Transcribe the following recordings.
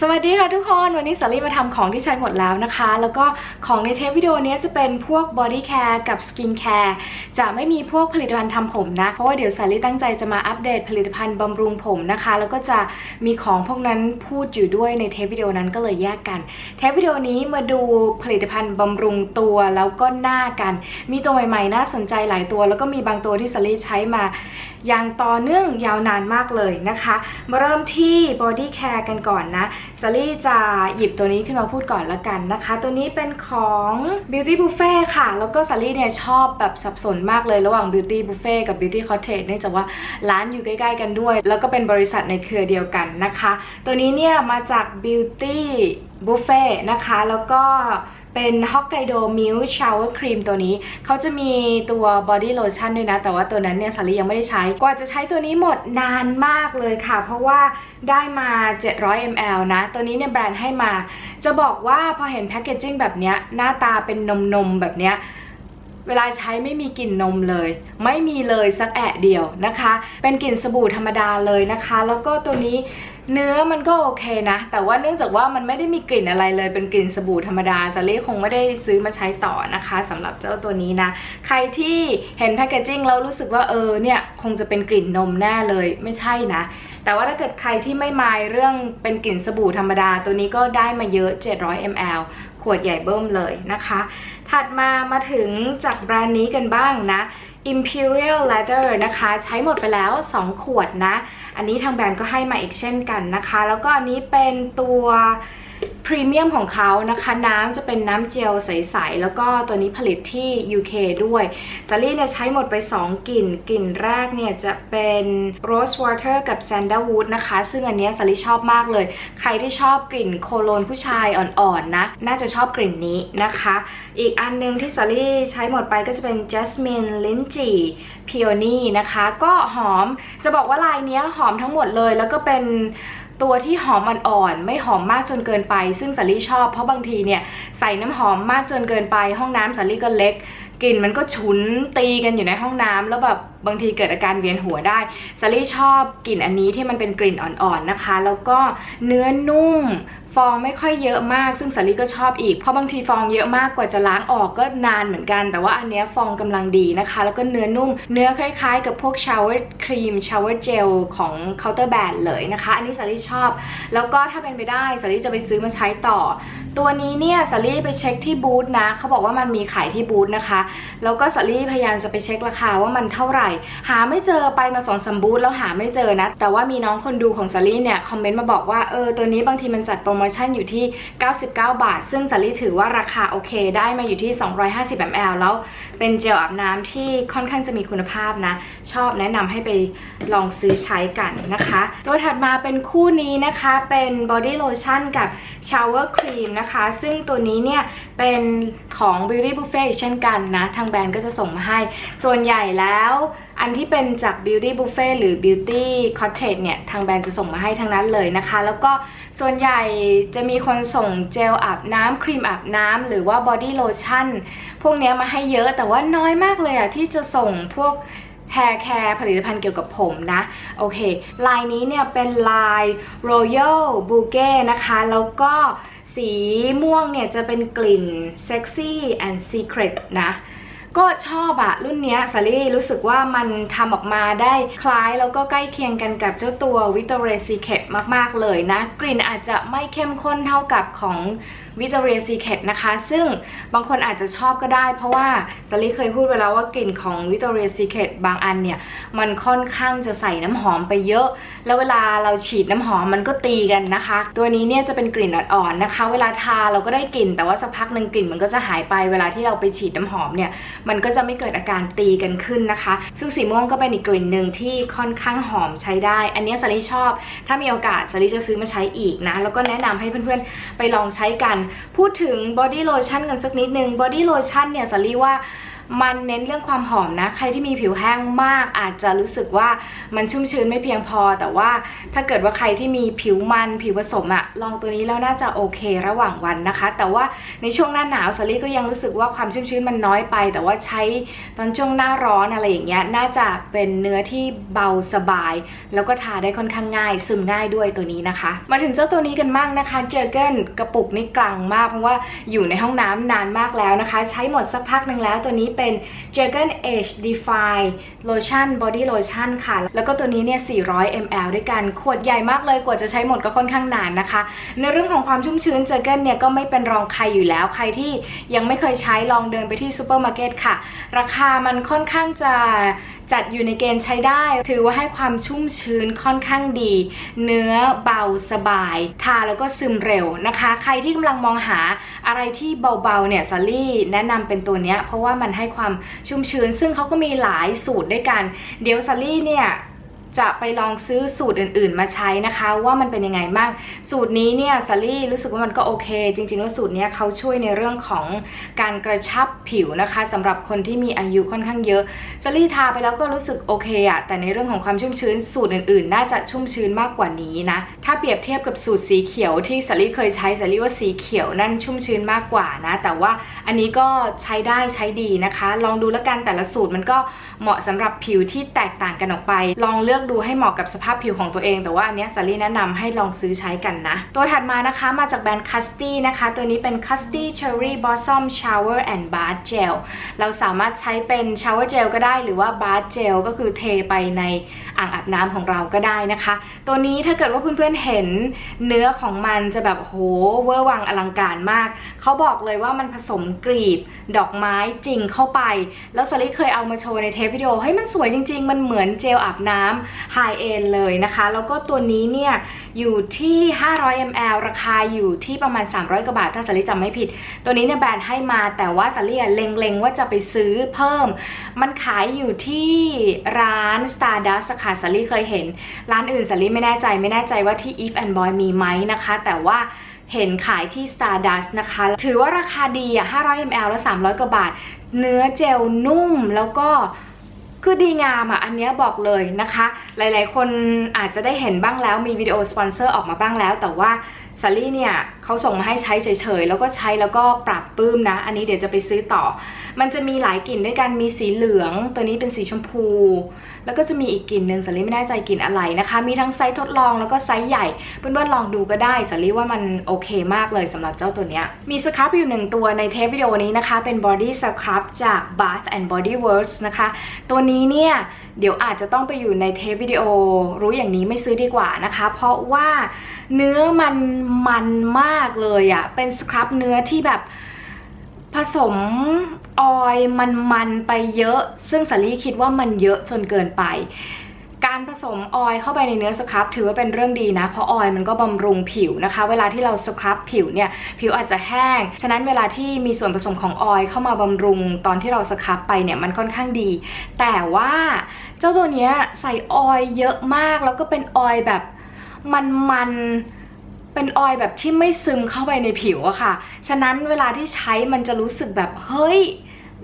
สวัสดีค่ะทุกคนวันนี้สาลีมาทำของที่ใช้หมดแล้วนะคะ แล้วก็ของในเทปวิดีโอนี้จะเป็นพวกบอดี้แคร์กับสกินแคร์จะไม่มีพวกผลิตภัณฑ์ทำผมนะ เพราะว่าเดี๋ยวสาลีตั้งใจจะมาอัปเดตผลิตภัณฑ์บำรุงผมนะคะ แล้วก็จะมีของพวกนั้นพูดอยู่ด้วยในเทปวิดีโอนั้นก็เลยแยกกัน เทปวิดีโอนี้มาดูผลิตภัณฑ์บำรุงตัวแล้วก็หน้ากัน มีตัวใหม่ๆน่าสนใจหลายตัว แล้วก็มีบางตัวที่สาลีใช้มาอย่างต่อเนื่องยาวนานมากเลยนะคะ มาเริ่มที่บอดี้แคร์กันก่อนนะซารี่จะหยิบตัวนี้ขึ้นมาพูดก่อนละกันนะคะ ตัวนี้เป็นของ Beauty Buffet ค่ะ แล้วก็ซารี่เนี่ยชอบแบบสับสนมากเลยระหว่าง Beauty Buffet กับ Beauty Cottage เนื่องจากว่าร้านอยู่ใกล้ๆกันด้วย แล้วก็เป็นบริษัทในเครือเดียวกันนะคะ ตัวนี้เนี่ยมาจาก Beauty Buffet นะคะ แล้วก็ เป็นฮอกไกโดมิลชาวเวอร์ครีมตัวนี้ เขาจะมีตัวบอดี้โลชั่นด้วยนะ แต่ว่าตัวนั้นเนี่ยสาลียังไม่ได้ใช้ กว่าจะใช้ตัวนี้หมดนานมากเลยค่ะ เพราะว่าได้มา 700 ml นะ ตัวนี้เนี่ยแบรนด์ให้มา จะบอกว่าพอเห็นแพคเกจจิ้งแบบเนี้ยหน้าตาเป็นนมนมแบบเนี้ยเวลาใช้ไม่มีกลิ่นนมเลย ไม่มีเลยสักแอะเดียวนะคะ เป็นกลิ่นสบู่ธรรมดาเลยนะคะ แล้วก็ตัวนี้ เนื้อมันก็โอเคนะ แต่ว่าเนื่องจากว่ามันไม่ได้มีกลิ่นอะไรเลย เป็นกลิ่นสบู่ธรรมดาซารี่คงไม่ได้ซื้อมาใช้ต่อนะคะสำหรับเจ้าตัวนี้นะ ใครที่เห็นแพคเกจจิ้งแล้วรู้สึกว่าเออเนี่ยคงจะเป็นกลิ่นนมแน่เลยไม่ใช่นะ แต่ว่าถ้าเกิดใครที่ไม่มายเรื่องเป็นกลิ่นสบู่ธรรมดา ตัวนี้ก็ได้มาเยอะ 700 ml ขวดใหญ่เบิ้มเลยนะคะ ถัดมามาถึงจากแบรนด์นี้กันบ้างนะ Imperial Leather นะคะ ใช้หมดไปแล้ว 2 ขวดนะ อันนี้ทางแบรนด์ก็ให้มาอีกเช่นกันนะคะ แล้วก็อันนี้เป็นตัว พรีเมียมของเขานะคะน้ำจะเป็นน้ำเจลใส ๆ แล้วก็ตัวนี้ผลิตที่ UK ด้วยซารี่เนี่ยใช้หมดไป 2 กลิ่น กลิ่นแรกเนี่ยจะเป็น Rose Water กับ Sandalwood นะคะ ซึ่งอันนี้ซารี่ชอบมากเลย ใครที่ชอบกลิ่นโคโลนผู้ชายอ่อนๆนะ น่าจะชอบกลิ่นนี้นะคะ อีกอันนึงที่ซารี่ใช้หมดไปก็จะเป็น Jasmine Lynchy Peony นะคะ ก็หอมจะบอกว่าลายเนี้ยหอมทั้งหมดเลยแล้วก็เป็น ตัวที่หอมอ่อนๆไม่หอมมากจนเกินไป ซึ่งสาลี่ชอบ เพราะบางทีเนี่ยใส่น้ำหอมมากจนเกินไป ห้องน้ำสาลี่ก็เล็กกลิ่นมันก็ฉุนตีกันอยู่ในห้องน้ำแล้วแบบบางทีเกิดอาการเวียนหัวได้สาลี่ชอบกลิ่นอันนี้ที่มันเป็นกลิ่นอ่อนๆนะคะ แล้วก็เนื้อนุ่ม ฟองไม่ค่อยเยอะมาก ซึ่งสาลี่ก็ชอบอีก เพราะบางทีฟองเยอะมากกว่าจะล้างออกก็นานเหมือนกัน แต่ว่าอันเนี้ยฟองกำลังดีนะคะ แล้วก็เนื้อนุ่ม เนื้อคล้ายๆ กับพวกชาวเวอร์ครีมชาวเวอร์เจลของเคาน์เตอร์แบรนด์เลยนะคะ อันนี้สาลี่ชอบ แล้วก็ถ้าเป็นไปได้สาลี่จะไปซื้อมาใช้ต่อ ตัวนี้เนี่ยสาลี่ไปเช็คที่บูธนะเขาบอกว่ามันมีขายที่บูธนะคะ แล้วก็สาลี่พยายามจะไปเช็คราคาว่ามันเท่าไหร่ หาไม่เจอไปมาสองสมบูธแล้วหาไม่เจอนะ แต่ว่ามีน้องคนดูของสาลีเนี่ยคอมเมนต์มาบอกว่าเออตัวนี้บางทีมันจัดโปรโมชั่นอยู่ที่ 99 บาท ซึ่งสาลี่ถือว่าราคาโอเค ได้มาอยู่ที่ 250 ml แล้วเป็นเจลอาบน้ำที่ค่อนข้างจะมีคุณภาพนะ ชอบแนะนำให้ไปลองซื้อใช้กันนะคะ ตัวถัดมาเป็นคู่นี้นะคะเป็น body lotion กับ shower cream นะคะ ซึ่งตัวนี้เนี่ยเป็นของ beauty buffet เช่นกันนะ ทางแบรนด์ก็จะส่งมาให้ ส่วนใหญ่แล้ว อันที่เป็นจาก Beauty Buffet หรือ Beauty Cottage เนี่ย ทางแบรนด์จะส่งมาให้ทั้งนั้นเลยนะคะ แล้วก็ส่วนใหญ่จะมีคนส่งเจลอาบน้ำครีมอาบน้ำหรือว่า Body Lotion พวกนี้มาให้เยอะแต่ว่าน้อยมากเลยอะที่จะส่งพวก Hair Care ผลิตภัณฑ์เกี่ยวกับผมนะ โอเค ลายนี้เนี่ยเป็นลาย Royal Bouquet นะคะ แล้วก็สีม่วงเนี่ยจะเป็นกลิ่น Sexy and Secret นะ ก็ชอบอะรุ่นเนี้ยซารี่รู้สึกว่ามันทำออกมาได้คล้ายแล้วก็ใกล้เคียงกันกับเจ้าตัว Victoria's Secret มาก ๆ เลยนะ กลิ่นอาจจะไม่เข้มข้นเท่ากับของ Victoria's Secret นะคะ ซึ่งบางคนอาจจะชอบก็ได้ เพราะว่าสาลี่เคยพูดไปแล้วว่ากลิ่นของ Victoria's Secret บางอันเนี่ย มันค่อนข้างจะใส่น้ำหอมไปเยอะ แล้วเวลาเราฉีดน้ำหอมมันก็ตีกันนะคะ ตัวนี้เนี่ยจะเป็นกลิ่นอ่อนๆนะคะ เวลาทาเราก็ได้กลิ่น แต่ว่าสักพักหนึ่งกลิ่นมันก็จะหายไป เวลาที่เราไปฉีดน้ำหอมเนี่ย มันก็จะไม่เกิดอาการตีกันขึ้นนะคะ ซึ่งสีม่วงก็เป็นอีกกลิ่นหนึ่งที่ค่อนข้างหอมใช้ได้ อันนี้สาลีชอบ ถ้ามีโอกาสสาลีจะซื้อมาใช้อีกนะ แล้วก็แนะนำให้เพื่อนๆไปลองใช้กันพูดถึงบอดี้โลชั่นกันสักนิดนึงบอดี้โลชั่นเนี่ยสาลีว่า มันเน้นเรื่องความหอมนะ ใครที่มีผิวแห้งมาก อาจจะรู้สึกว่ามันชุ่มชื้นไม่เพียงพอ แต่ว่าถ้าเกิดว่าใครที่มีผิวมันผิวผสมอะลองตัวนี้แล้วน่าจะโอเคระหว่างวันนะคะ แต่ว่าในช่วงหน้าหนาวสลี่ก็ยังรู้สึกว่าความชุ่มชื้นมันน้อยไป แต่ว่าใช้ตอนช่วงหน้าร้อนอะไรอย่างเงี้ยน่าจะเป็นเนื้อที่เบาสบาย แล้วก็ทาได้ค่อนข้างง่าย ซึมง่ายด้วยตัวนี้นะคะ มาถึงเจ้าตัวนี้กันบ้างนะคะเจอเกิลกระปุกนี่กลางมากเพราะว่าอยู่ในห้องน้ำนานมากแล้วนะคะ ใช้หมดสักพักหนึ่งแล้วตัวนี้เป็น j e r g e n Age Defy Lotion Body Lotion ค่ะ แล้วก็ตัวนี้เนี่ย 400 ml ด้วยกัน ขวดใหญ่มากเลยกว่าจะใช้หมดก็ค่อนข้างนานนะคะ ในเรื่องของความชุ่มชื้น j e r g e n เนี่ยก็ไม่เป็นรองใครอยู่แล้ว ใครที่ยังไม่เคยใช้ลองเดินไปที่ซูเปอร์มาร์เก็ตค่ะ ราคามันค่อนข้างจะจัดอยู่ในเกณฑ์ใช้ได้ ถือว่าให้ความชุ่มชื้นค่อนข้างดี เนื้อเบาสบาย ทาแล้วก็ซึมเร็วนะคะ ใครที่กำลังมองหาอะไรที่เบาๆเนี่ยซัลลี่แนะนำเป็นตัวเนี้ยเพราะว่ามันให้ความชุ่มชื้น ซึ่งเขาก็มีหลายสูตรด้วยกัน เดี๋ยวซัลลี่เนี่ย จะไปลองซื้อสูตรอื่น ๆ มาใช้นะคะ ว่ามันเป็นยังไงบ้าง สูตรนี้เนี่ยซัลลี่รู้สึกว่ามันก็โอเค จริง ๆ แล้วสูตรนี้เขาช่วยในเรื่องของการกระชับผิวนะคะสำหรับคนที่มีอายุค่อนข้างเยอะซัลลี่ทาไปแล้วก็รู้สึกโอเคอะแต่ในเรื่องของความชุ่มชื้นสูตรอื่น ๆ น่าจะชุ่มชื้นมากกว่านี้นะ ถ้าเปรียบเทียบกับสูตรสีเขียวที่ซัลลี่เคยใช้ซัลลี่ว่าสีเขียวนั่นชุ่มชื้นมากกว่านะ แต่ว่าอันนี้ก็ใช้ได้ใช้ดีนะคะ ลองดูแล้วกันแต่ละสูตรมันก็เหมาะสำหรับผิวที่แตกต่างกันออกไป ลองเลือกดูให้เหมาะกับสภาพผิวของตัวเอง แต่ว่าอันนี้ยซัลลี่แนะนำให้ลองซื้อใช้กันนะ ตัวถัดมานะคะมาจากแบรนด์ c u s t y นะคะ ตัวนี้เป็น c u s t y Cherry Blossom Shower and Bath Gel เราสามารถใช้เป็น Shower Gel ก็ได้หรือว่า Bath Gel ก็คือเทไปในอ่างอาบน้ำของเราก็ได้นะคะ ตัวนี้ถ้าเกิดว่าเพื่อนๆเห็นเนื้อของมันจะแบบโหเวอร์วังอลังการมาก เขาบอกเลยว่ามันผสมกรีบดอกไม้จริงเข้าไป แล้วสลิเคยเอามาโชว์ในเทปวิดีโอเฮ้ยมันสวยจริง ๆ มันเหมือนเจลอาบน้ำไฮเอนเลยนะคะ แล้วก็ตัวนี้เนี่ยอยู่ที่ 500 ml ราคาอยู่ที่ประมาณ 300 กว่าบาท ถ้าสลิจำไม่ผิด ตัวนี้เนี่ยแบรนด์ให้มาแต่ว่าสลิอะเล็งๆ ว่าจะไปซื้อเพิ่ม มันขายอยู่ที่ร้าน Stardust ค่ะสลิเคยเห็น ร้านอื่นสลิไม่แน่ใจไม่แน่ใจว่าที่ Eve and Boy มีไหมนะคะ แต่ว่าเห็นขายที่ Stardust นะคะ ถือว่าราคาดีอะ 500 ml แล้ว 300 กว่าบาท เนื้อเจลนุ่มแล้วก็ คือดีงามอะอันเนี้ยบอกเลยนะคะ หลายๆ คนอาจจะได้เห็นบ้างแล้วมีวิดีโอสปอนเซอร์ออกมาบ้างแล้ว แต่ว่า ซัลลี่เนี่ยเขาส่งมาให้ใช้เฉยๆ แล้วก็ใช้แล้วก็ปรับปื้มนะ อันนี้เดี๋ยวจะไปซื้อต่อ มันจะมีหลายกลิ่นด้วยกันมีสีเหลือง ตัวนี้เป็นสีชมพู แล้วก็จะมีอีกกลิ่นหนึ่งสัลลี่ไม่แน่ใจกลิ่นอะไรนะคะ มีทั้งไซส์ทดลองแล้วก็ไซส์ใหญ่ เพื่อนๆลองดูก็ได้สัลลี่ว่ามันโอเคมากเลยสำหรับเจ้าตัวเนี้ยมีสครับอยู่หนึ่งตัวในเทปวิดีโอนี้นะคะ เป็น body scrub จาก Bath and Body Works นะคะ ตัวนี้เนี่ยเดี๋ยวอาจจะต้องไปอยู่ในเทปวิดีโอรู้อย่างนี้ไม่ซื้อดีกว่านะคะ เพราะว่าเนื้อมันมันมากเลยอะ่ะเป็นสครับเนื้อที่แบบผสมออยล์มันไปเยอะ ซึ่งสาลี่คิดว่ามันเยอะจนเกินไป การผสมออยเข้าไปในเนื้อสครับถือว่าเป็นเรื่องดีนะ เพราะออยมันก็บำรุงผิวนะคะ เวลาที่เราสครับผิวเนี่ยผิวอาจจะแห้ง ฉะนั้นเวลาที่มีส่วนผสมของออยเข้ามาบำรุงตอนที่เราสครับไปเนี่ยมันค่อนข้างดี แต่ว่าเจ้าตัวเนี้ยใส่ออยเยอะมากแล้วก็เป็นออยแบบมันๆ เป็นออยแบบที่ไม่ซึมเข้าไปในผิวอะค่ะ ฉะนั้นเวลาที่ใช้มันจะรู้สึกแบบเฮ้ย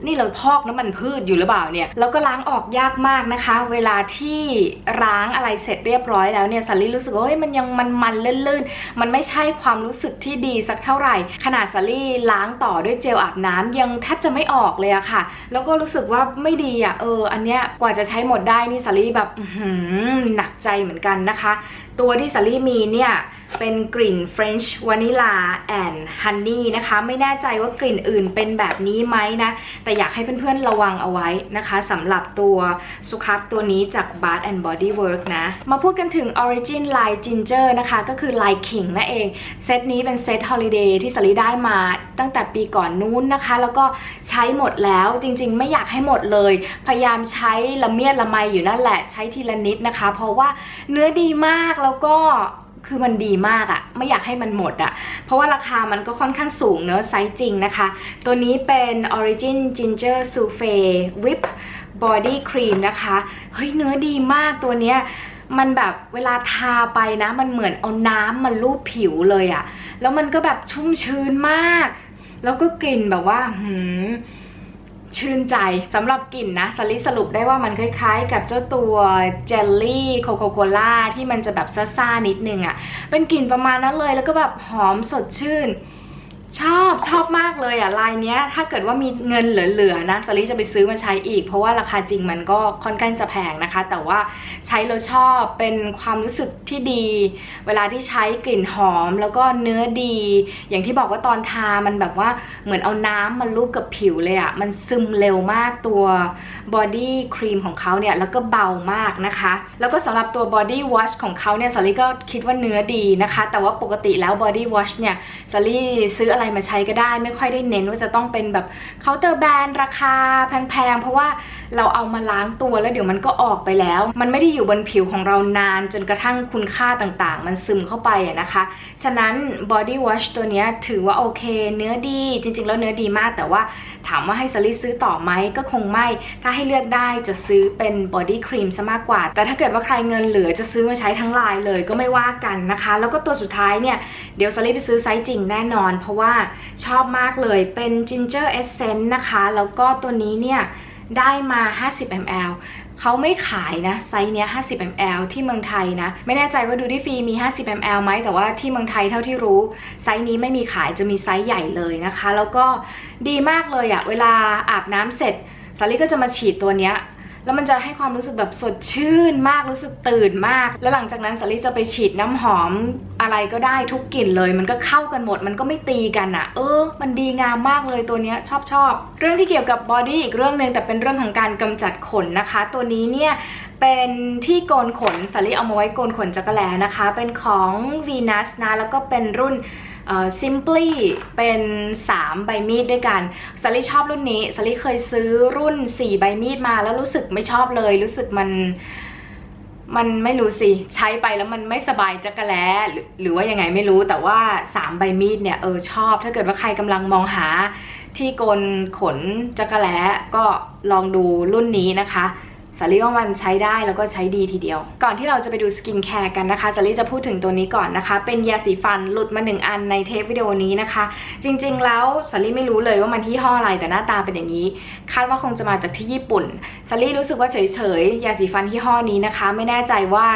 นี่เราพอกน้ำมันพืชอยู่หรือเปล่าเนี่ย แล้วก็ล้างออกยากมากนะคะ เวลาที่ล้างอะไรเสร็จเรียบร้อยแล้วเนี่ยสัลลี่รู้สึกว่าเฮ้ยมันยังมันมันลื่นๆ มันไม่ใช่ความรู้สึกที่ดีสักเท่าไหร่ ขนาดสัลลี่ล้างต่อด้วยเจลอาบน้ำยังแทบจะไม่ออกเลยอะค่ะ แล้วก็รู้สึกว่าไม่ดีอะเออ อันเนี้ยกว่าจะใช้หมดได้นี่สัลลี่แบบหือหนักใจเหมือนกันนะคะตัวที่สัลลี่มีเนี่ยเป็นกลิ่น French Vanilla and Honey นะคะ ไม่แน่ใจว่ากลิ่นอื่นเป็นแบบนี้ไหมนะ แต่อยากให้เพื่อนๆระวังเอาไว้นะคะสำหรับตัวสครับตัวนี้จาก Bath and Body Works นะ มาพูดกันถึง Origin Lime Ginger นะคะ ก็คือ Lime King นั่นเอง เซตนี้เป็นเซต Holiday ที่สัลลี่ได้มาตั้งแต่ปีก่อนนู้นนะคะ แล้วก็ใช้หมดแล้วจริงๆ ไม่อยากให้หมดเลย พยายามใช้ละเมียดละไมอยู่นั่นแหละ ใช้ทีละนิดนะคะ เพราะว่าเนื้อดีมากแล้วก็คือมันดีมากอะไม่อยากให้มันหมดอะเพราะว่าราคามันก็ค่อนข้างสูงเนอะไซส์จริงนะคะ ตัวนี้เป็น Origin Ginger Souffle Whip Body Cream นะคะ เฮ้ยเนื้อดีมากตัวเนี้ยมันแบบเวลาทาไปนะ มันเหมือนเอาน้ำมาลูบผิวเลยอะแล้วมันก็แบบชุ่มชื้นมาก แล้วก็กลิ่นแบบว่าหืม ชื่นใจสำหรับกลิ่นนะสลิสรุปได้ว่ามันคล้ายๆ กับเจ้าตัวเจลลี่โคโคโคล่าที่มันจะแบบซ่าๆนิดนึงอะ่ะเป็นกลิ่นประมาณนั้นเลยแล้วก็แบบหอมสดชื่น ชอบชอบมากเลยอะลายเนี้ยถ้าเกิดว่ามีเงินเหลือๆนะสลิจะไปซื้อมาใช้อีก เพราะว่าราคาจริงมันก็ค่อนข้างจะแพงนะคะ แต่ว่าใช้แล้วชอบเป็นความรู้สึกที่ดี เวลาที่ใช้กลิ่นหอมแล้วก็เนื้อดี อย่างที่บอกว่าตอนทามันแบบว่าเหมือนเอาน้ำมันลูบกับผิวเลยอะ่ะมันซึมเร็วมากตัวบอดี้ครีมของเขาเนี่ยแล้วก็เบามากนะคะ แล้วก็สำหรับตัวบอดี้วอชของเขาเนี่ยสลิก็คิดว่าเนื้อดีนะคะ แต่ว่าปกติแล้วบอดี้วอชเนี่ยสลิซื้ออะไรไรมาใช้ก็ได้ ไม่ค่อยได้เน้นว่าจะต้องเป็นแบบเคาน์เตอร์แบรนด์ราคาแพงๆ เพราะว่าเราเอามาล้างตัวแล้วเดี๋ยวมันก็ออกไปแล้ว มันไม่ได้อยู่บนผิวของเรานานจนกระทั่งคุณค่าต่างๆ มันซึมเข้าไปอะนะคะ ฉะนั้น body wash ตัวนี้ถือว่าโอเค เนื้อดีจริง ๆ แล้วเนื้อดีมาก แต่ว่าถามว่าให้สลิซื้อต่อไหมก็คงไม่ ถ้าให้เลือกได้จะซื้อเป็น body cream ซะมากกว่า แต่ถ้าเกิดว่าใครเงินเหลือจะซื้อมาใช้ทั้งลายเลยก็ไม่ว่ากันนะคะ แล้วก็ตัวสุดท้ายเนี่ยเดี๋ยวสลิไปซื้อไซส์จริงแน่นอน เพราะว่าชอบมากเลยเป็น ginger essence นะคะ แล้วก็ตัวนี้เนี่ยได้มา 50 ml เขาไม่ขายนะ ไซส์เนี้ย 50 ml ที่เมืองไทยนะ ไม่แน่ใจว่าดูที่ฟรีมี 50 ml ไหมแต่ว่าที่เมืองไทยเท่าที่รู้ ไซส์นี้ไม่มีขายจะมีไซส์ใหญ่เลยนะคะ แล้วก็ดีมากเลยอะเวลาอาบน้ำเสร็จสาลี่ก็จะมาฉีดตัวเนี้ย แล้วมันจะให้ความรู้สึกแบบสดชื่นมากรู้สึกตื่นมาก แล้วหลังจากนั้นสาลี่จะไปฉีดน้ำหอมอะไรก็ได้ทุกกลิ่นเลย มันก็เข้ากันหมด มันก็ไม่ตีกันอะเออ มันดีงามมากเลยตัวเนี้ยชอบชอบเรื่องที่เกี่ยวกับบอดี้อีกเรื่องหนึ่งแต่เป็นเรื่องของการกำจัดขนนะคะ ตัวนี้เนี่ยเป็นที่โกนขนสาลี่เอามาไว้โกนขนจักรแลนะคะ เป็นของ Venus นะแล้วก็เป็นรุ่น simply เป็น 3 ใบมีดด้วยกันสลิชอบรุ่นนี้สลิเคยซื้อรุ่น 4 ใบมีดมาแล้วรู้สึกไม่ชอบเลย รู้สึกมันมันไม่รู้สิ ใช้ไปแล้วมันไม่สบายจักระแล้หรือว่ายังไงไม่รู้แต่ว่า 3 ใบมีดเนี่ยเออชอบ ถ้าเกิดว่าใครกำลังมองหาที่โกนขนจักระแล้ก็ลองดูรุ่นนี้นะคะ สาลี่ว่ามันใช้ได้แล้วก็ใช้ดีทีเดียว ก่อนที่เราจะไปดูสกินแคร์กันนะคะสาลี่จะพูดถึงตัวนี้ก่อนนะคะ เป็นยาสีฟันหลุดมาหนึ่งอันในเทปวิดีโอนี้นะคะ จริงๆ แล้วสาลี่ไม่รู้เลยว่ามันยี่ห้ออะไรแต่หน้าตาเป็นอย่างนี้ คาดว่าคงจะมาจากที่ญี่ปุ่นสาลี่รู้สึกว่าเฉยๆยาสีฟันยี่ห้อนี้นะคะ ไม่แน่ใจว่า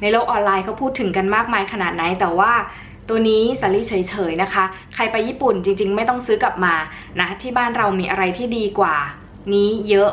ในโลกออนไลน์เขาพูดถึงกันมากมายขนาดไหนแต่ว่าตัวนี้สาลี่เฉยๆนะคะ ใครไปญี่ปุ่นจริง ๆ ไม่ต้องซื้อกลับมานะที่บ้านเรามีอะไรที่ดีกว่า นี้เยอะ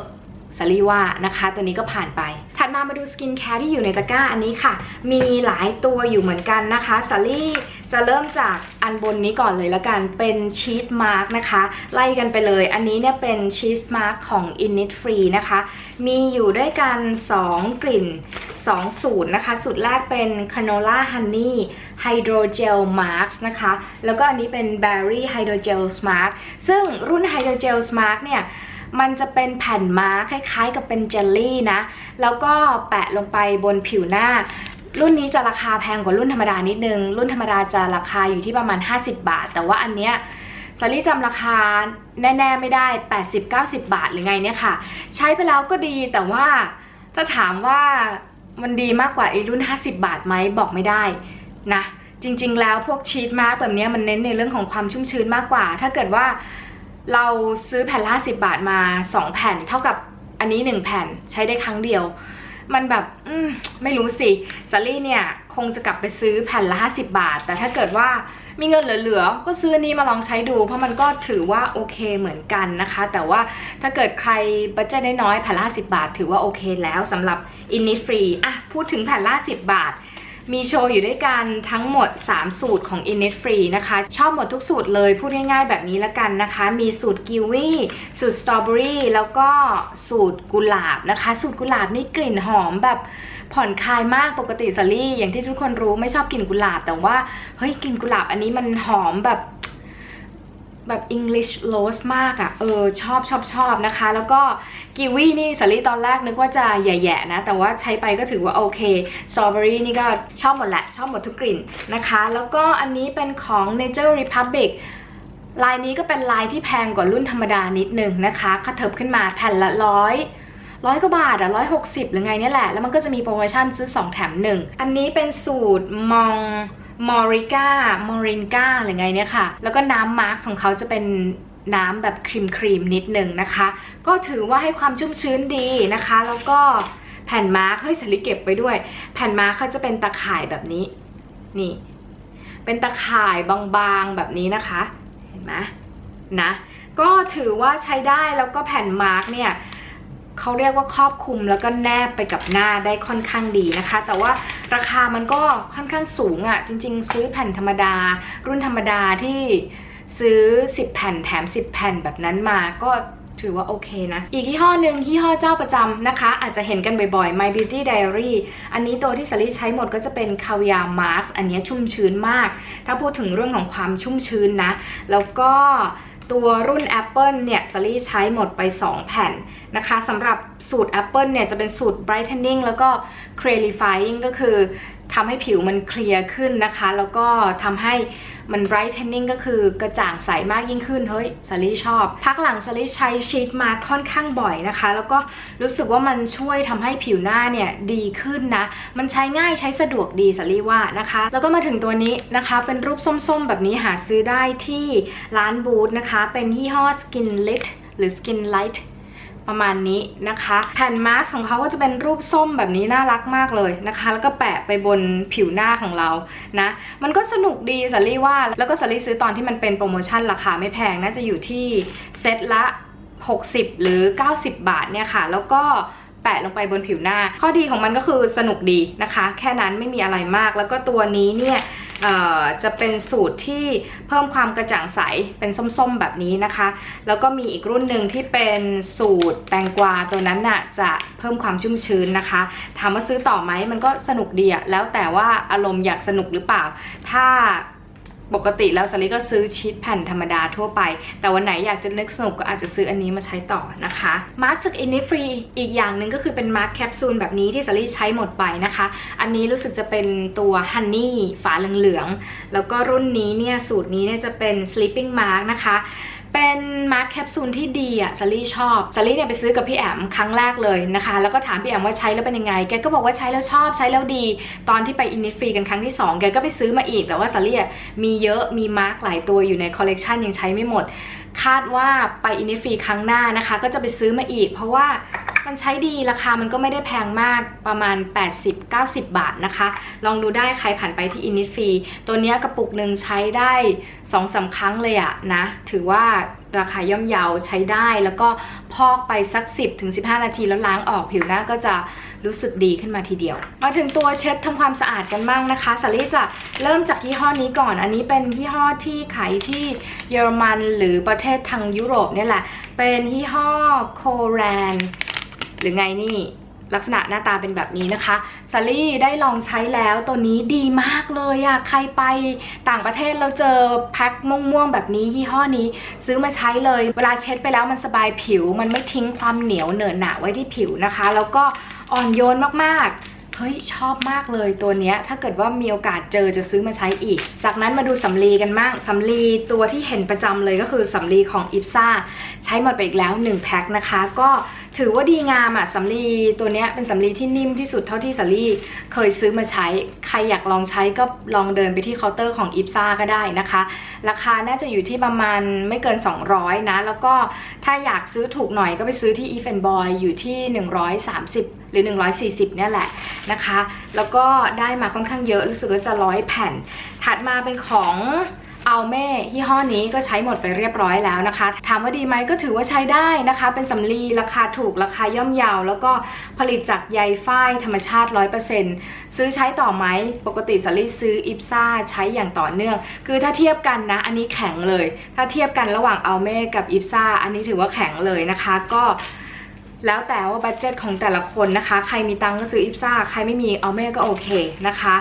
สาลี่ว่านะคะ ตัวนี้ก็ผ่านไป ถัดมามาดูสกินแคร์ที่อยู่ในตะกร้าอันนี้ค่ะ มีหลายตัวอยู่เหมือนกันนะคะสาลี่จะเริ่มจากอันบนนี้ก่อนเลยแล้วกัน เป็นชีสมาร์กนะคะ ไล่กันไปเลย อันนี้เนี่ยเป็นชีสมาร์กของ Innisfree นะคะ มีอยู่ด้วยกัน 2 กลิ่น 2 สูตรนะคะ สูตรแรกเป็น Canola Honey Hydrogel Mask นะคะ แล้วก็อันนี้เป็น Berry Hydrogel Mask ซึ่งรุ่น Hydrogel Mask เนี่ย มันจะเป็นแผ่นมาร์คล้ายๆ กับเป็นเจลลี่นะ แล้วก็แปะลงไปบนผิวหน้า รุ่นนี้จะราคาแพงกว่ารุ่นธรรมดานิดนึง รุ่นธรรมดาจะราคาอยู่ที่ประมาณ 50 บาท แต่ว่าอันเนี้ยซารี่จำราคาแน่ ๆ ไม่ได้ 80-90 บาทหรือไงเนี่ยค่ะ ใช้ไปแล้วก็ดีแต่ว่าถ้าถามว่ามันดีมากกว่าไอ้รุ่น 50 บาทไหมบอกไม่ได้นะจริง ๆ แล้วพวกชีทมาร์กแบบเนี้ยมันเน้นในเรื่องของความชุ่มชื้นมากกว่า ถ้าเกิดว่า เราซื้อแผ่นละ50บาทมา2แผ่นเท่ากับอันนี้1แผ่นใช้ได้ครั้งเดียว มันแบบอืมไม่รู้สิซารี่เนี่ยคงจะกลับไปซื้อแผ่นละ50บาท แต่ถ้าเกิดว่ามีเงินเหลือๆ ก็ซื้อนี้มาลองใช้ดู เพราะมันก็ถือว่าโอเคเหมือนกันนะคะ แต่ว่าถ้าเกิดใครบัจเจตน้อยๆแผ่นละ50บาท ถือว่าโอเคแล้วสำหรับ Innisfree อะพูดถึงแผ่นละ10บาท มีโชว์อยู่ด้วยกันทั้งหมด 3 สูตรของ Innisfree นะคะ ชอบหมดทุกสูตรเลย พูดง่ายๆแบบนี้ละกันนะคะ มีสูตรกิวีสูตรสตรอเบอรี่แล้วก็สูตรกุหลาบนะคะ สูตรกุหลาบนี่กลิ่นหอมแบบผ่อนคลายมากปกติสลี่ อย่างที่ทุกคนรู้ไม่ชอบกลิ่นกุหลาบ แต่ว่าเฮ้ยกลิ่นกุหลาบอันนี้มันหอมแบบ แบบ English Rose มากอะ่ะ เออ ชอบชอบชอบนะคะ แล้วก็กีวีนี่สลี่ตอนแรกนึกว่าจะแย่ๆนะ แต่ว่าใช้ไปก็ถือว่าโอเคสตรอเบอรี่นี่ก็ชอบหมดแหละ ชอบหมดทุกกลิ่นนะคะ แล้วก็อันนี้เป็นของ Nature Republic ลายนี้ก็เป็นลายที่แพงกว่ารุ่นธรรมดานิดนึงนะคะกระเถิบขึ้นมาแผ่นละร้อยร้อยกว่าบาทอะร้อยหกสิบหรือไงเนี่ยแหละ แล้วมันก็จะมีโปรโมชั่นซื้อ 2 แถม 1 อันนี้เป็นสูตรมอง มอริก้ามอรินก้าหรือไงเนี่ยค่ะ แล้วก็น้ำมาร์กของเขาจะเป็นน้ำแบบครีมครีมนิดหนึ่งนะคะ ก็ถือว่าให้ความชุ่มชื้นดีนะคะ แล้วก็แผ่นมาร์คเฮ้ยสลิเก็บไว้ด้วย แผ่นมาร์คเขาจะเป็นตะข่ายแบบนี้ นี่ เป็นตะข่ายบางๆแบบนี้นะคะ เห็นไหมนะ ก็ถือว่าใช้ได้แล้วก็แผ่นมาร์กเนี่ย เขาเรียกว่าครอบคลุมแล้วก็แนบไปกับหน้าได้ค่อนข้างดีนะคะ แต่ว่าราคามันก็ค่อนข้างสูงอะ่ะ จริง ๆ ซื้อแผ่นธรรมดา รุ่นธรรมดาที่ซื้อ 10 แผ่นแถม 10 แผ่นแบบนั้นมาก็ถือว่าโอเคนะ อีกยี่ห้อหนึ่งยี่ห้อเจ้าประจำนะคะ อาจจะเห็นกันบ่อยๆ My Beauty Diary อันนี้ตัวที่สลิใช้หมดก็จะเป็น c a v i a r Mask อันนี้ชุ่มชื้นมาก ถ้าพูดถึงเรื่องของความชุ่มชื้นนะ แล้วก็ ตัวรุ่น Apple เนี่ยสลี่ใช้หมดไป 2 แผ่นนะคะสำหรับสูตร Apple เนี่ยจะเป็นสูตร brightening แล้วก็ clarifying ก็คือ ทำให้ผิวมันเคลียร์ขึ้นนะคะ แล้วก็ทำให้มัน brightening ก็คือกระจ่างใสมากยิ่งขึ้น เฮ้ยสลี่ชอบ พักหลังสลี่ใช้ชีทมาค่อนข้างบ่อยนะคะ แล้วก็รู้สึกว่ามันช่วยทำให้ผิวหน้าเนี่ยดีขึ้นนะ มันใช้ง่ายใช้สะดวกดีสลี่ว่านะคะ แล้วก็มาถึงตัวนี้นะคะ เป็นรูปส้มๆ แบบนี้หาซื้อได้ที่ร้านบูธนะคะ เป็นยี่ห้อ Skin Lit หรือ Skin Light ประมาณนี้นะคะ แผ่นมาสก์ของเขาก็จะเป็นรูปส้มแบบนี้น่ารักมากเลยนะคะ แล้วก็แปะไปบนผิวหน้าของเรานะ มันก็สนุกดีสัลลี่ว่า แล้วก็สัลลี่ซื้อตอนที่มันเป็นโปรโมชั่นราคาไม่แพงน่าจะอยู่ที่เซตละ 60 หรือ 90 บาทเนี่ยค่ะ แล้วก็แปะลงไปบนผิวหน้า ข้อดีของมันก็คือสนุกดีนะคะ แค่นั้นไม่มีอะไรมากแล้วก็ตัวนี้เนี่ย จะเป็นสูตรที่เพิ่มความกระจ่างใสเป็นส้มๆแบบนี้นะคะ แล้วก็มีอีกรุ่นหนึ่งที่เป็นสูตรแตงกวาตัวนั้นน่ะจะเพิ่มความชุ่มชื้นนะคะถามว่าซื้อต่อไหมมันก็สนุกดีอะแล้วแต่ว่าอารมณ์อยากสนุกหรือเปล่า ถ้า ปกติแล้วสลิก็ซื้อชีทแผ่นธรรมดาทั่วไป แต่วันไหนอยากจะนึกสนุกก็อาจจะซื้ออันนี้มาใช้ต่อนะคะมาร์กจากอินนิฟรีอีกอย่างหนึ่งก็คือเป็นมาร์กแคปซูลแบบนี้ที่สลิใช้หมดไปนะคะ อันนี้รู้สึกจะเป็นตัวฮันนี่ฝาเหลืองๆแล้วก็รุ่นนี้เนี่ยสูตรนี้เนี่ยจะเป็น sleeping mask นะคะ เป็นมาร์คแคปซูลที่ดีอะซารี่ชอบซารี่เนี่ยไปซื้อกับพี่แอมครั้งแรกเลยนะคะ แล้วก็ถามพี่แอมว่าใช้แล้วเป็นยังไง แกก็บอกว่าใช้แล้วชอบใช้แล้วดี ตอนที่ไปอินนิฟรีกันครั้งที่ 2 แกก็ไปซื้อมาอีก แต่ว่าซารี่อะมีเยอะมีมาร์คหลายตัวอยู่ในคอลเลกชันยังใช้ไม่หมด คาดว่าไปอินนิฟรีครั้งหน้านะคะ ก็จะไปซื้อมาอีก เพราะว่ามันใช้ดีราคามันก็ไม่ได้แพงมากประมาณ 80-90 บาทนะคะ ลองดูได้ใครผ่านไปที่อินนิฟรีตัวเนี้ยกระปุกหนึ่งใช้ได้2อสาครั้งเลยอะนะ ถือว่า ราคาย่อมเยาใช้ได้ แล้วก็พอกไปสัก 10ถึง15 นาทีแล้วล้างออกผิวหน้าก็จะรู้สึกดีขึ้นมาทีเดียว มาถึงตัวเช็ดทำความสะอาดกันบ้างนะคะสาลี่จะเริ่มจากยี่ห้อนี้ก่อน อันนี้เป็นยี่ห้อที่ขายที่เยอรมันหรือประเทศทางยุโรปเนี่ยแหละ เป็นยี่ห้อโคแรนหรือไงนี่ ลักษณะหน้าตาเป็นแบบนี้นะคะซาลี่ได้ลองใช้แล้วตัวนี้ดีมากเลยอะใครไปต่างประเทศเราเจอแพ็คม่วงๆแบบนี้ยี่ห้อนี้ ซื้อมาใช้เลย เวลาเช็ดไปแล้วมันสบายผิว มันไม่ทิ้งความเหนียวเหนอะหนะไว้ที่ผิวนะคะ แล้วก็อ่อนโยนมากๆ เฮ้ยชอบมากเลยตัวเนี้ยถ้าเกิดว่ามีโอกาสเจอจะซื้อมาใช้อีก จากนั้นมาดูสำลีกันบ้างสำลีตัวที่เห็นประจำเลยก็คือสำลีของอิฟซ่าใช้หมดไปอีกแล้ว1แพ็คนะคะก็ถือว่าดีงามอะสำลีตัวเนี้ยเป็นสำลีที่นิ่มที่สุดเท่าที่สาลี่เคยซื้อมาใช้ ใครอยากลองใช้ก็ลองเดินไปที่เคาน์เตอร์ของอิฟซ่าก็ได้นะคะ ราคาน่าจะอยู่ที่ประมาณไม่เกิน 200 นะ แล้วก็ถ้าอยากซื้อถูกหน่อยก็ไปซื้อที่ e f a n Boy อยู่ที่ 130หรือ 140 เนี่ยแหละนะคะ แล้วก็ได้มาค่อนข้างเยอะ รู้สึกว่าจะร้อยแผ่น ถัดมาเป็นของ เอาเม่ยี่ห้อนี้ก็ใช้หมดไปเรียบร้อยแล้วนะคะ ถามว่าดีไหมก็ถือว่าใช้ได้นะคะ เป็นสำลีราคาถูกราคาย่อมเยาว แล้วก็ผลิตจากใยฝ้ายธรรมชาติ 100%ซื้อใช้ต่อไหมปกติสาลี่ซื้ออิปซ่าใช้อย่างต่อเนื่อง คือถ้าเทียบกันนะ อันนี้แข็งเลย ถ้าเทียบกันระหว่างเอาเม่กับอิปซ่าอันนี้ถือว่าแข็งเลยนะคะ ก็ แล้วแต่ว่าบัตเจ็ตของแต่ละคนนะคะ ใครมีตังก็ซื้ออิปซ่า ใครไม่มีเอาเม่ก็โอเคนะคะ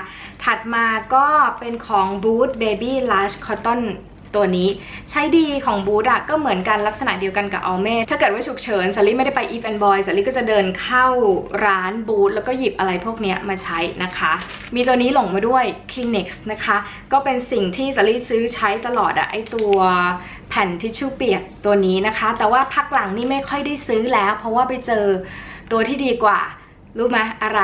ถัดมาก็เป็นของ Boot Baby Large Cotton ตัวนี้ใช้ดีของบูธอะก็เหมือนกันลักษณะเดียวกันกับออเม่ถ้าเกิดว่าฉุกเฉินสลิไม่ได้ไป If and Boy สลิก็จะเดินเข้าร้านบูธแล้วก็หยิบอะไรพวกนี้มาใช้นะคะ มีตัวนี้หลงมาด้วย Kleenex นะคะ ก็เป็นสิ่งที่สลิซื้อใช้ตลอดอะไอตัว แผ่นทิชชู่เปียกตัวนี้นะคะ แต่ว่าพักหลังนี่ไม่ค่อยได้ซื้อแล้ว เพราะว่าไปเจอตัวที่ดีกว่ารู้ไหมอะไร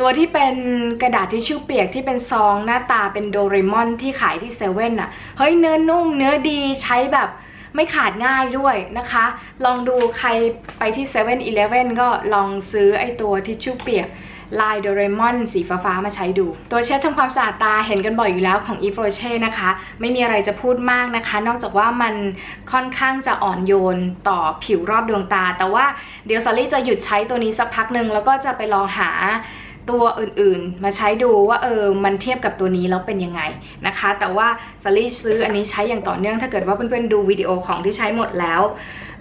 ตัวที่เป็นกระดาษทิชชู่เปียกที่เป็นซองหน้าตาเป็นโดเรมอนที่ขายที่เซเว่นอะเฮ้ยเนื้อนุ่มเนื้อดีใช้แบบไม่ขาดง่ายด้วยนะคะ ลองดูใครไปที่7 e เ e ่ e อก็ลองซื้อไอตัวทิชชู่เปียก ลายโดเรมอนสีฟ้าๆมาใช้ดู ตัวเช็ดทำความสะอาดตาเห็นกันบ่อยอยู่แล้วของ e f r o c h e นะคะ ไม่มีอะไรจะพูดมากนะคะ นอกจากว่ามันค่อนข้างจะอ่อนโยนต่อผิวรอบดวงตา แต่ว่าเดี๋ยวซอลลี่จะหยุดใช้ตัวนี้สักพักหนึ่งแล้วก็จะไปลองหาตัวอื่นๆ มาใช้ดูว่าเออมันเทียบกับตัวนี้แล้วเป็นยังไงนะคะ แต่ว่าซอลลี่ซื้ออันนี้ใช้อย่างต่อเนื่องถ้าเกิดว่าเพื่อนๆดูวิดีโอของที่ใช้หมดแล้ว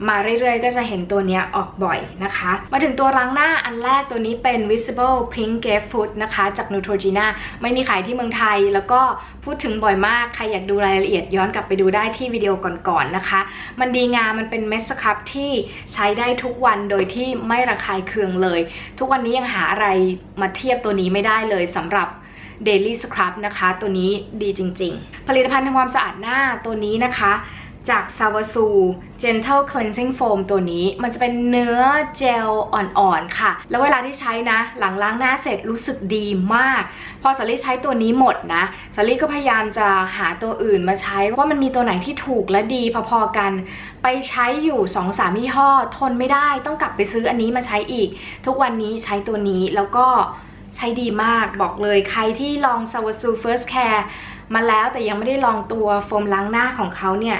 มาเรื่อยๆ ก็จะเห็นตัวเนี้ยออกบ่อยนะคะ มาถึงตัวล้างหน้าอันแรกตัวนี้เป็น Visible Pink Grapefruit นะคะ จาก Neutrogena ไม่มีขายที่เมืองไทย แล้วก็พูดถึงบ่อยมาก ใครอยากดูรายละเอียดย้อนกลับไปดูได้ที่วิดีโอก่อนๆนนะคะ มันดีงามมันเป็นเมสครับที่ใช้ได้ทุกวันโดยที่ไม่ระคายเคืองเลย ทุกวันนี้ยังหาอะไรมาเทียบตัวนี้ไม่ได้เลยสำหรับ Daily Scrub นะคะ ตัวนี้ดีจริง ๆ ผลิตภัณฑ์ทำความสะอาดหน้าตัวนี้นะคะ จาก s a v a s u Gentle Cleansing Foam ตัวนี้ มันจะเป็นเนื้อเจลอ่อนๆค่ะ แล้วเวลาที่ใช้นะ หลังล้างหน้าเสร็จรู้สึกดีมาก พอสาลี่ใช้ตัวนี้หมดนะสาลี่ก็พยายามจะหาตัวอื่นมาใช้ว่ามันมีตัวไหนที่ถูกและดีพอๆกัน ไปใช้อยู่2อสามี่ห้อ ทนไม่ได้ต้องกลับไปซื้ออันนี้มาใช้อีก ทุกวันนี้ใช้ตัวนี้แล้วก็ใช้ดีมากบอกเลยใครที่ลอง s a w a s u First Care มาแล้วแต่ยังไม่ได้ลองตัวโฟมล้างหน้าของเขาเนี่ย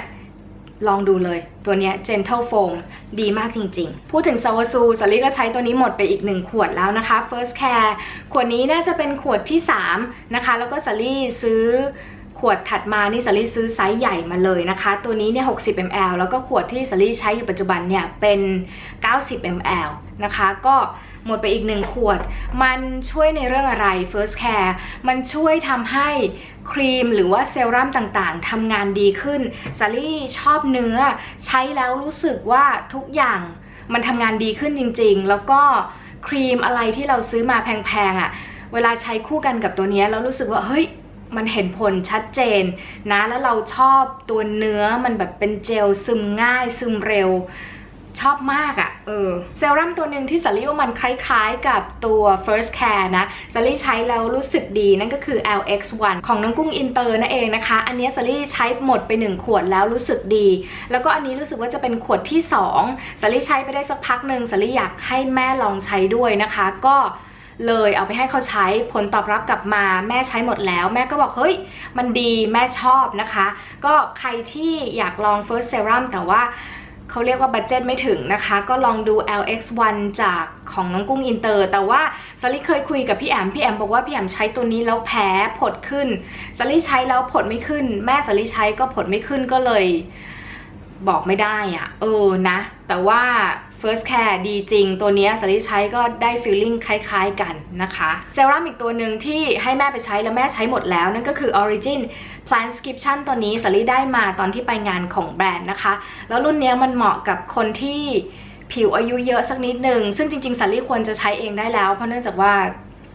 ลองดูเลยตัวนี้ Gentle Foam ดีมากจริงๆ พูดถึง s a w a s u สลีก็ใช้ตัวนี้หมดไปอีก 1 ขวดแล้วนะคะ First Care ขวดนี้น่าจะเป็นขวดที่ 3 นะคะ แล้วก็สลีซื้อขวดถัดมานี่สลีซื้อไซส์ใหญ่มาเลยนะคะ ตัวนี้เนี่ย 60 ml แล้วก็ขวดที่สลีใช้อยู่ปัจจุบันเนี่ยเป็น 90 ml นะคะ ก็ หมดไปอีกหนึ่งขวด มันช่วยในเรื่องอะไร First Care มันช่วยทำให้ครีมหรือว่าเซรั่มต่างๆทำงานดีขึ้นซารี่ชอบเนื้อ ใช้แล้วรู้สึกว่าทุกอย่างมันทำงานดีขึ้นจริงๆ แล้วก็ครีมอะไรที่เราซื้อมาแพงๆอะ่ะ เวลาใช้คู่กันกับตัวนี้ยเรารู้สึกว่าเฮ้ยมันเห็นผลชัดเจนนะ แล้วเราชอบตัวเนื้อมันแบบเป็นเจลซึมง่ายซึมเร็ว ชอบมากอะ่ะเออเซรั่มตัวหนึ่งที่สาลี่ว่ามันคล้ายๆกับตัว First Care นะสาลี่ใช้แล้วรู้สึกดีนั่นก็คือ LX1 ของน้องกุ้งอินเตอร์นั่นเองนะคะ อันนี้สาลี่ใช้หมดไป 1 ขวดแล้วรู้สึกดี แล้วก็อันนี้รู้สึกว่าจะเป็นขวดที่2สาลี่ใช้ไปได้สักพักหนึ่งสาลี่อยากให้แม่ลองใช้ด้วยนะคะ ก็เลยเอาไปให้เขาใช้ผลตอบรับกลับมาแม่ใช้หมดแล้ว แม่ก็บอกเฮ้ย มันดีแม่ชอบนะคะ ก็ใครที่อยากลอง First Serum แต่ว่า เขาเรียกว่าบัตเจ็ตไม่ถึงนะคะ ก็ลองดู LX1 จากของน้องกุ้งอินเตอร์ แต่ว่าสลี่เคยคุยกับพี่แอมพี่แอมบอกว่าพี่แอมใช้ตัวนี้แล้วแพ้ผดขึ้นสลี่ใช้แล้วผดไม่ขึ้น แม่สลี่ใช้ก็ผดไม่ขึ้นก็เลย บอกไม่ได้อะ เออนะ แต่ว่า First Care ดีจริง ตัวนี้สาลี่ใช้ก็ได้ฟีลลิ่งคล้าย ๆกันนะคะเซรั่มอีกตัวหนึ่งที่ให้แม่ไปใช้แล้วแม่ใช้หมดแล้ว นั่นก็คือ Origin Transcription ตัวนี้สาลี่ได้มาตอนที่ไปงานของแบรนด์นะคะ แล้วรุ่นนี้มันเหมาะกับคนที่ผิวอายุเยอะสักนิดหนึ่งซึ่งจริงๆสาลี่ควรจะใช้เองได้แล้ว เพราะเนื่องจากว่า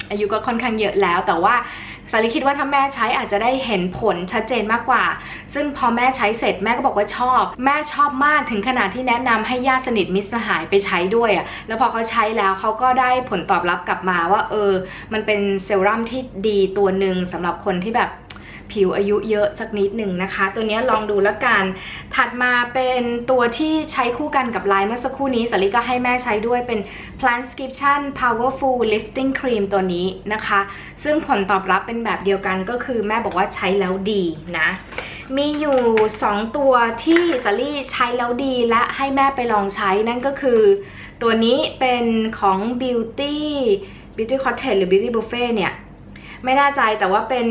อายุก็ค่อนข้างเยอะแล้วแต่ว่า สาลีคิดว่าถ้าแม่ใช้อาจจะได้เห็นผลชัดเจนมากกว่า ซึ่งพอแม่ใช้เสร็จแม่ก็บอกว่าชอบ แม่ชอบมากถึงขนาดที่แนะนำให้ญาติสนิทมิตรสหายไปใช้ด้วยอะ่ะแล้วพอเขาใช้แล้วเขาก็ได้ผลตอบรับกลับมาว่า เออ มันเป็นเซรั่มที่ดีตัวหนึ่งสำหรับคนที่แบบ ผิวอายุเยอะสักนิดหนึ่งนะคะ ตัวนี้ลองดูแล้วกัน ถัดมาเป็นตัวที่ใช้คู่กันกับไลน์เมื่อสักครู่นี้สลิก็ให้แม่ใช้ด้วยเป็น Transcription Powerful Lifting Cream ตัวนี้นะคะ ซึ่งผลตอบรับเป็นแบบเดียวกันก็คือแม่บอกว่าใช้แล้วดีนะ มีอยู่ 2 ตัวที่สลี่ใช้แล้วดีและให้แม่ไปลองใช้นั่นก็คือ ตัวนี้เป็นของ Beauty Beauty Cottage หรือ Beauty Buffet เนี่ย ไม่แน่ใจแต่ว่าเป็น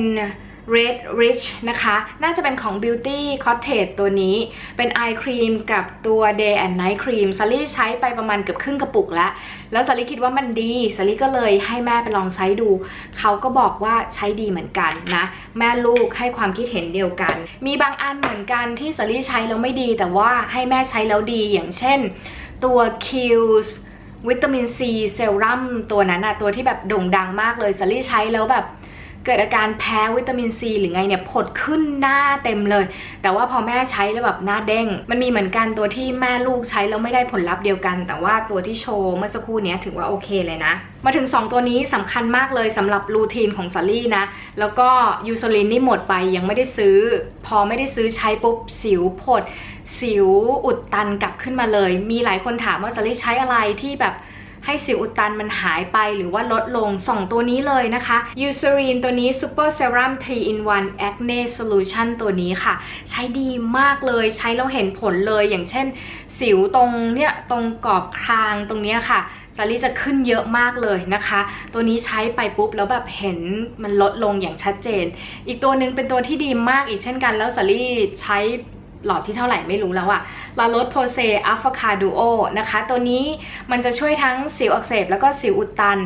Red Rich นะคะ น่าจะเป็นของ Beauty Cottage ตัวนี้ เป็น Eye Cream กับตัว Day and Night Cream ซาลี่ใช้ไปประมาณเกือบครึ่งกระปุกแล้ว แล้วซาลี่คิดว่ามันดีซาลี่ก็เลยให้แม่ไปลองใช้ดู เขาก็บอกว่าใช้ดีเหมือนกันนะ แม่ลูกให้ความคิดเห็นเดียวกัน มีบางอันเหมือนกันที่ซาลี่ใช้แล้วไม่ดี แต่ว่าให้แม่ใช้แล้วดี อย่างเช่น ตัว k i l s วิตามินซีเซรั่มตัวนั้นอะตัวที่แบบโด่งดังมากเลยซาลี่ใช้แล้วแบบ เกิดอาการแพ้วิตามินซีหรือไงเนี่ยผดขึ้นหน้าเต็มเลย แต่ว่าพอแม่ใช้แล้วแบบหน้าเด้ง มันมีเหมือนกันตัวที่แม่ลูกใช้แล้วไม่ได้ผลลัพธ์เดียวกัน แต่ว่าตัวที่โชว์เมื่อสักครู่นี้ถือว่าโอเคเลยนะ มาถึง 2 ตัวนี้สำคัญมากเลยสำหรับรูทีนของซารี่นะ แล้วก็ยูโซลินนี่หมดไปยังไม่ได้ซื้อ พอไม่ได้ซื้อใช้ปุ๊บสิวผด สิวอุดตันกลับขึ้นมาเลย มีหลายคนถามว่าซารี่ใช้อะไรที่แบบ ให้สิวอุดตันมันหายไปหรือว่าลดลง 2 ตัวนี้เลยนะคะ e u c e r i n ตัวนี้ Super Serum 3 in 1 Acne Solution ตัวนี้ค่ะ ใช้ดีมากเลยใช้แล้วเห็นผลเลยอย่างเช่น สิวตรงเนี้ยตรงกรอบคางตรงเนี้ยค่ะซารี่จะขึ้นเยอะมากเลยนะคะ ตัวนี้ใช้ไปปุ๊บแล้วแบบเห็นมันลดลงอย่างชัดเจน อีกตัวหนึ่งเป็นตัวที่ดีมากอีกเช่นกันแล้วซารี่ใช้ หลอดที่เท่าไหร่ไม่รู้แล้วอะลาลดโพเซอัฟฟาคาดูโอนะคะ ตัวนี้มันจะช่วยทั้งสิวอักเสบแล้วก็สิวอุดตัน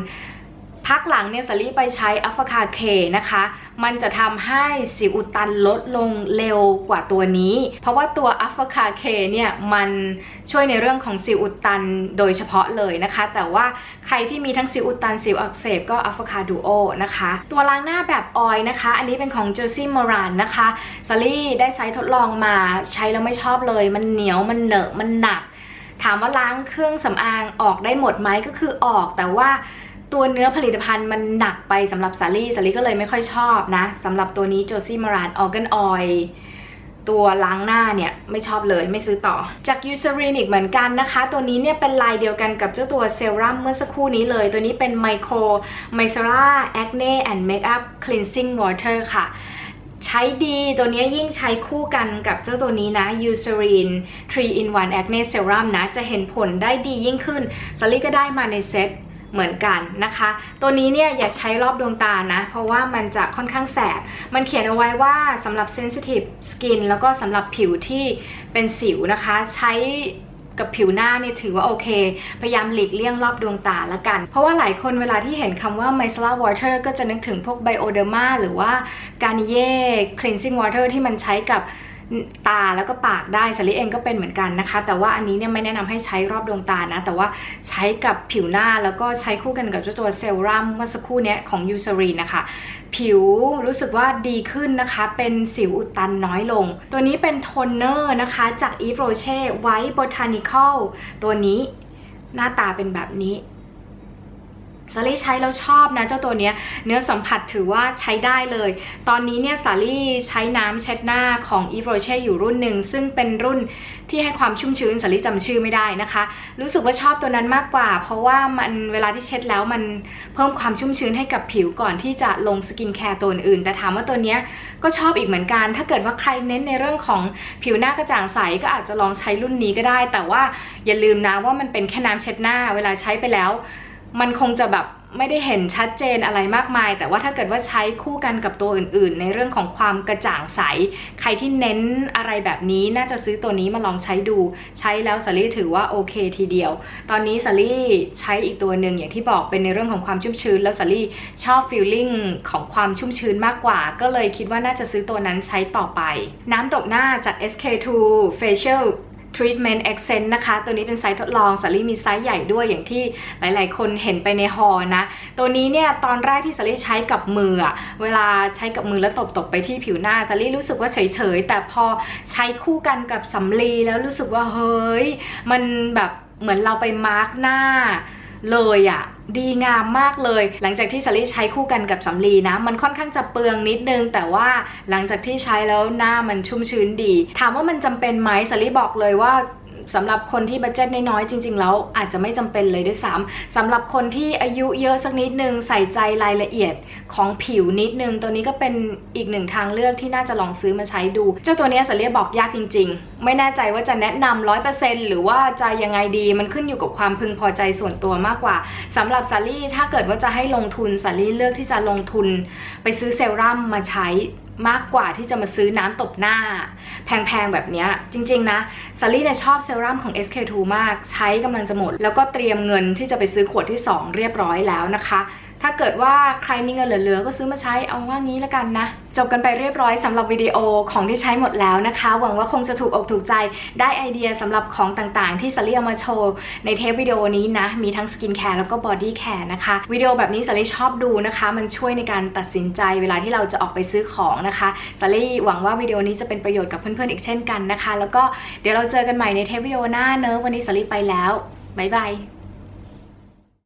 พักหลังเนี่ยสลี่ไปใช้อัฟคาเคนะคะ มันจะทำให้สิวอุดตันลดลงเร็วกว่าตัวนี้ เพราะว่าตัวอัฟคาเคเนี่ยมันช่วยในเรื่องของสิวอุดตันโดยเฉพาะเลยนะคะ แต่ว่าใครที่มีทั้งสิวอุดตันสิวอักเสบก็อัฟคาดูโอนะคะ ตัวล้างหน้าแบบออยนะคะ อันนี้เป็นของเจอร์ซี่มอรันนะคะสลี่ได้ใช้ทดลองมาใช้แล้วไม่ชอบเลย มันเหนียวมันเหนอะมันหนักถามว่าล้างเครื่องสำอางออกได้หมดไหมก็คือออกแต่ว่า ตัวเนื้อผลิตภัณฑ์มันหนักไปสำหรับสาลี่สาลี่ก็เลยไม่ค่อยชอบนะสำหรับตัวนี้โจซี่มารานออ g กนออยตัวล้างหน้าเนี่ย ไม่ชอบเลยไม่ซื้อต่อ จากยู c e r i n อีกเหมือนกันนะคะ ตัวนี้เนี่ยเป็นลายเดียวกันกับเจ้าตัวเซรั่มเมื่อสักครู่นี้เลย ตัวนี้เป็น Micro m i c e r a Acne and Makeup Cleansing Water ค่ะ ใช้ดีตัวนี้ยิ่งใช้คู่กันกับเจ้าตัวนี้นะ Eucerin 3 in 1 Acne Serum นะ จะเห็นผลได้ดียิ่งขึ้นสลี่ก็ได้มาในเซต เหมือนกันนะคะ ตัวนี้เนี่ยอย่าใช้รอบดวงตานะ เพราะว่ามันจะค่อนข้างแสบ มันเขียนเอาไว้ว่าสำหรับ sensitive skin แล้วก็สำหรับผิวที่เป็นสิวนะคะ ใช้กับผิวหน้าเนี่ยถือว่าโอเค พยายามหลีกเลี่ยงรอบดวงตาละกัน เพราะว่าหลายคนเวลาที่เห็นคำว่า micellar water ก็จะนึกถึงพวก bioderma หรือว่า garnier cleansing water ที่มันใช้กับ ตาแล้วก็ปากได้สลิเองก็เป็นเหมือนกันนะคะ แต่ว่าอันนี้เนี่ยไม่แนะนำให้ใช้รอบดวงตานะ แต่ว่าใช้กับผิวหน้าแล้วก็ใช้คู่กันกับตัวเซรั่มเมื่อสักครู่เนี้ยของยูซ r รีนนะคะ ผิวรู้สึกว่าดีขึ้นนะคะ เป็นสิวอุดตันน้อยลง ตัวนี้เป็นโทนเนอร์นะคะ จาก Eve Rocher White Botanical ตัวนี้หน้าตาเป็นแบบนี้ สาลี่ใช้แล้วชอบนะเจ้าตัวเนี้ยเนื้อสัมผัสถือว่าใช้ได้เลย ตอนนี้เนี่ยสาลี่ใช้น้ำเช็ดหน้าของ e v o c h e อยู่รุ่นหนึ่ง ซึ่งเป็นรุ่นที่ให้ความชุ่มชื้นสาลี่จำชื่อไม่ได้นะคะ รู้สึกว่าชอบตัวนั้นมากกว่า เพราะว่ามันเวลาที่เช็ดแล้วมันเพิ่มความชุ่มชื้นให้กับผิวก่อนที่จะลงสกินแคร์ตัวอื่น แต่ถามว่าตัวเนี้ยก็ชอบอีกเหมือนกัน ถ้าเกิดว่าใครเน้นในเรื่องของผิวหน้ากระจ่างใสก็อาจจะลองใช้รุ่นนี้ก็ได้ แต่ว่าอย่าลืมนะว่ามันเป็นแค่น้ำเช็ดหน้า เวลาใช้ไปแล้ว มันคงจะแบบไม่ได้เห็นชัดเจนอะไรมากมาย แต่ว่าถ้าเกิดว่าใช้คู่กันกับตัวอื่น ๆ ในเรื่องของความกระจ่างใส ใครที่เน้นอะไรแบบนี้น่าจะซื้อตัวนี้มาลองใช้ดู ใช้แล้วสลี่ถือว่าโอเคทีเดียว ตอนนี้สลี่ใช้อีกตัวหนึ่งอย่างที่บอกเป็นในเรื่องของความชุ่มชื้น แล้วสลี่ชอบฟีลลิ่งของความชุ่มชื้นมากกว่า ก็เลยคิดว่าน่าจะซื้อตัวนั้นใช้ต่อไป น้ำตกหน้าจาก SK2 Facial Treatment Accent นะคะ ตัวนี้เป็นไซส์ทดลองสาลี่มีไซส์ใหญ่ด้วยอย่างที่หลาย ๆ คนเห็นไปในฮอนะ ตัวนี้เนี่ยตอนแรกที่สาลี่ใช้กับมืออะเวลาใช้กับมือแล้วตบๆไปที่ผิวหน้าสาลี่รู้สึกว่าเฉย ๆ แต่พอใช้คู่กันกับสำลีแล้วรู้สึกว่าเฮ้ย มันแบบเหมือนเราไปมาร์กหน้า เลยอะดีงามมากเลย หลังจากที่สลี่ใช้คู่กันกับสำลีนะ มันค่อนข้างจะเปลืองนิดนึง แต่ว่าหลังจากที่ใช้แล้วหน้ามันชุ่มชื้นดี ถามว่ามันจำเป็นไหมสลี่บอกเลยว่า สำหรับคนที่บัจเจ็ตน้อยๆจริง ๆ แล้วอาจจะไม่จำเป็นเลยด้วยซ้ำสำหรับคนที่อายุเยอะสักนิดนึงใส่ใจรายละเอียดของผิวนิดนึง ตัวนี้ก็เป็นอีกหนึ่งทางเลือกที่น่าจะลองซื้อมาใช้ดู เจ้าตัวนี้สเลียบอกยากจริง ๆ ไม่แน่ใจว่าจะแนะนำร้อยเปอร์เซ็นต์หรือว่าจะยังไงดีมันขึ้นอยู่กับความพึงพอใจส่วนตัวมากกว่าสำหรับซารี่ถ้าเกิดว่าจะให้ลงทุนซารี่เลือกที่จะลงทุน ไปซื้อเซรั่มมาใช้ มากกว่าที่จะมาซื้อน้ำตบหน้า แพงๆ แบบนี้จริงๆนะซารี่เนี่ยชอบเซรั่มของ SK2 มาก ใช้กำลังจะหมด แล้วก็เตรียมเงินที่จะไปซื้อขวดที่ 2 เรียบร้อยแล้วนะคะ ถ้าเกิดว่าใครมีเงินเหลือๆ ก็ซื้อมาใช้เอาว่างี้แล้วกันนะ จบกันไปเรียบร้อยสำหรับวิดีโอของที่ใช้หมดแล้วนะคะ หวังว่าคงจะถูกอกถูกใจได้ไอเดียสำหรับของต่างๆ ที่สลี่เอามาโชว์ในเทปวิดีโอนี้นะ มีทั้งสกินแคร์แล้วก็บอดี้แคร์นะคะ วิดีโอแบบนี้สลี่ชอบดูนะคะ มันช่วยในการตัดสินใจเวลาที่เราจะออกไปซื้อของนะคะสลี่หวังว่าวิดีโอนี้จะเป็นประโยชน์กับเพื่อนๆอีกเช่นกันนะคะ แล้วก็เดี๋ยวเราเจอกันใหม่ในเทปวิดีโอหน้าเนอะวันนี้สลี่ไปแล้วบ๊ายบาย